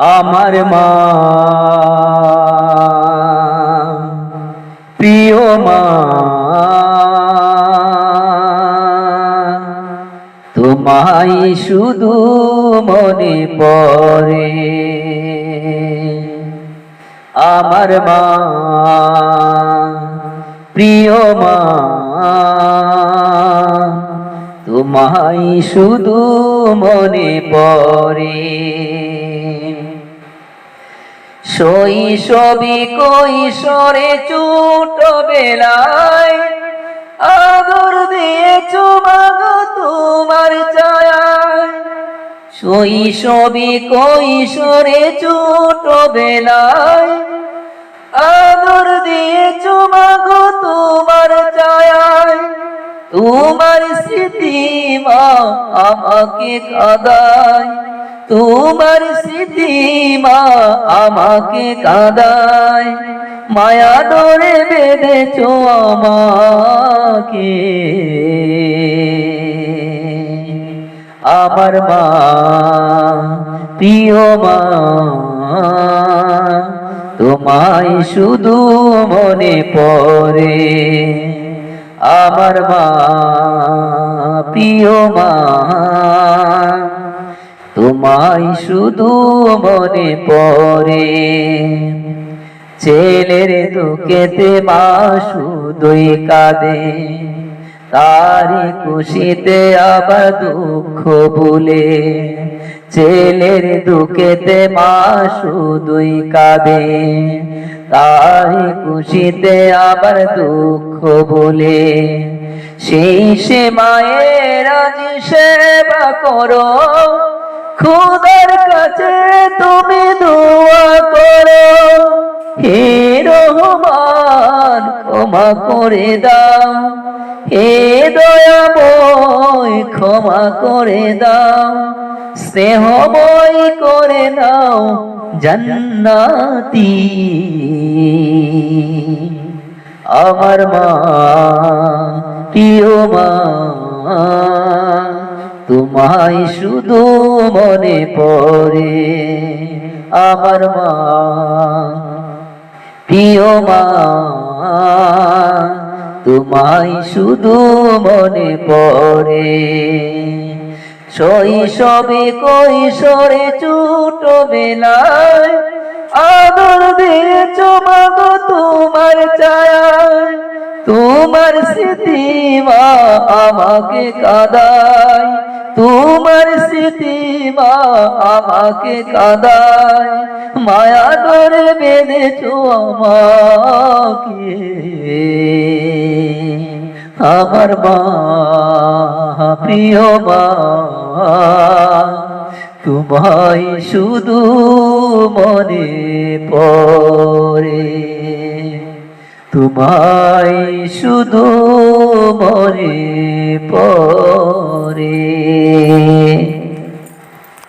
আমার মা। প্রিয় মা। তোমায় শুধু মনে পড়ে। আমার মা। প্রিয় মা। তোমায় শুধু মনে পড়ে। শৈশবে কৈশোরে ছোট বেলায় আদর দিয়েছ মাগো তোমার ছায়ায়। শৈশবে কৈশোরে ছোট বেলায় আদর দিয়েছ মাগো তোমার ছায়ায়। তোমার স্মৃতি মা আমাকে কাদায়। তোমার স্মৃতি মা আমাকে কাদায়, মায়া ডোরে বেঁধেছ আমাকে। আমার মা, প্রিয় মা, তোমায় শুধু মনে পড়ে। আমার মা, প্রিয় মা তোমায় শুধু মনে পড়ে। ছেলের দুঃখেতে মা শুধুই কাঁদে। তারি খুশিতে আবার দুঃখ ভুলে। ছেলের দুঃখেতে মা শুধুই কাঁদে। তারি খুশিতে আবার দুঃখ ভুলে। সেই সে মায়ের সেবা করো। খুদার কাছে তুমি দোয়া করো। হে রহমান, ক্ষমা করে দাও। হে দয়া দয়াময়, ক্ষমা করে দাও। স্নেহময় করে নাও জান্নাতি। আমার মা, প্রিয় মা। তোমায় শুধু মনে পড়ে। আমার মা, প্রিয় মা, তোমায় শুধু মনে পড়ে। শৈশবে কৈশোরে ছোট বেলায় আদর দিয়েছ মাগো তোমার ছায়ায়। তোমার স্মৃতি মা আমাকে কাদায়। তোমার স্মৃতি মা আমাকে কাদায়, মায়া করে বেঁধেছ আমাকে। আমার মা, প্রিয় মা, তোমায় শুধু মনে পড়ে। তোমায় শুধু মরে পড়ে।